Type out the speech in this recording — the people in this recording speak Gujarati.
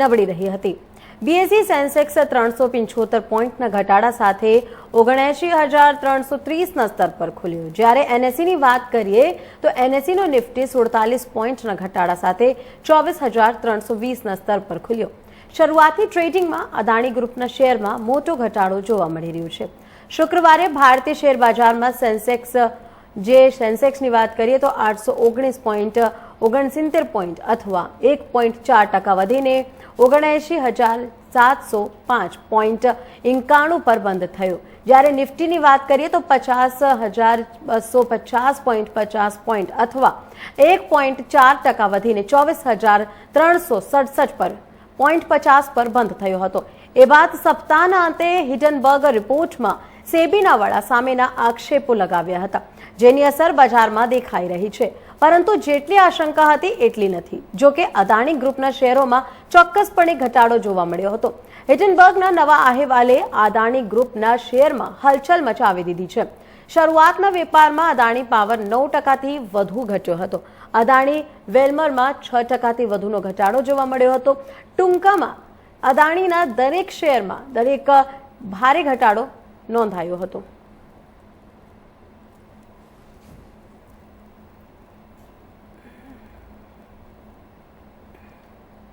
નબળી રહી હતી. બીએસસી સેન્સેક્સ ત્રણસો પંચોતેર પોઈન્ટના ઘટાડા સાથે ઓગણએંશી હજાર ત્રણસો ત્રીસના સ્તર પર ખુલ્યું. જ્યારે એનએસસીની વાત કરીએ, તો એનએસસીનો નિફ્ટી સુડતાલીસ પોઈન્ટના ઘટાડા સાથે ચોવીસ હજાર ત્રણસો વીસના સ્તર પર ખુલ્યો. શરૂઆતની ટ્રેડિંગમાં અદાણી ગ્રુપના શેરમાં મોટો ઘટાડો જોવા મળી રહ્યો છે. શુક્રવારે ભારતીય શેર બજારમાં સેન્સેક્સ જે સેન્સેક્સની વાત કરીએ, તો આઠસો ઓગણીસ પોઈન્ટ ઓગણસિત્તેર પોઈન્ટ અથવા એક પોઈન્ટ ચાર ટકા વધીને ઓગણએંશી હજાર સાતસો પાંચ પોઈન્ટ એકાણું પર બંધ થયો. જ્યારે નિફ્ટીની વાત કરીએ તો પચાસ હજાર બસો પચાસ પોઈન્ટ પચાસ પોઈન્ટ અથવા એક પોઈન્ટ ચાર ટકા વધીને ચોવીસ હજાર ત્રણસો સડસઠ પર પોઈન્ટ પચાસ પર બંધ થયો હતો. એ બાદ સપ્તાહના અંતે હિડનબર્ગ રિપોર્ટમાં સેબીના વડા સામેના આક્ષેપો લગાવ્યા હતા, જેની અસર બજારમાં દેખાઈ રહી છે. પરંતુ જેટલી આશંકા હતી, એટલી નથી. જો કે અદાણી ગ્રુપના શેરોમાં ચોક્કસપણે ઘટાડો જોવા મળ્યો હતો. હિટનબર્ગના નવા અહેવાલે અદાણી ગ્રુપના શેરમાં હલચલ મચાવી દીધી છે. શરૂઆતના વેપારમાં અદાણી પાવર નવ ટકાથી વધુ ઘટ્યો હતો. અદાણી વેલમરમાં છ ટકાથી વધુનો ઘટાડો જોવા મળ્યો હતો. ટૂંકામાં અદાણીના દરેક શેરમાં દરેક ભારે ઘટાડો નોંધાયો હતો.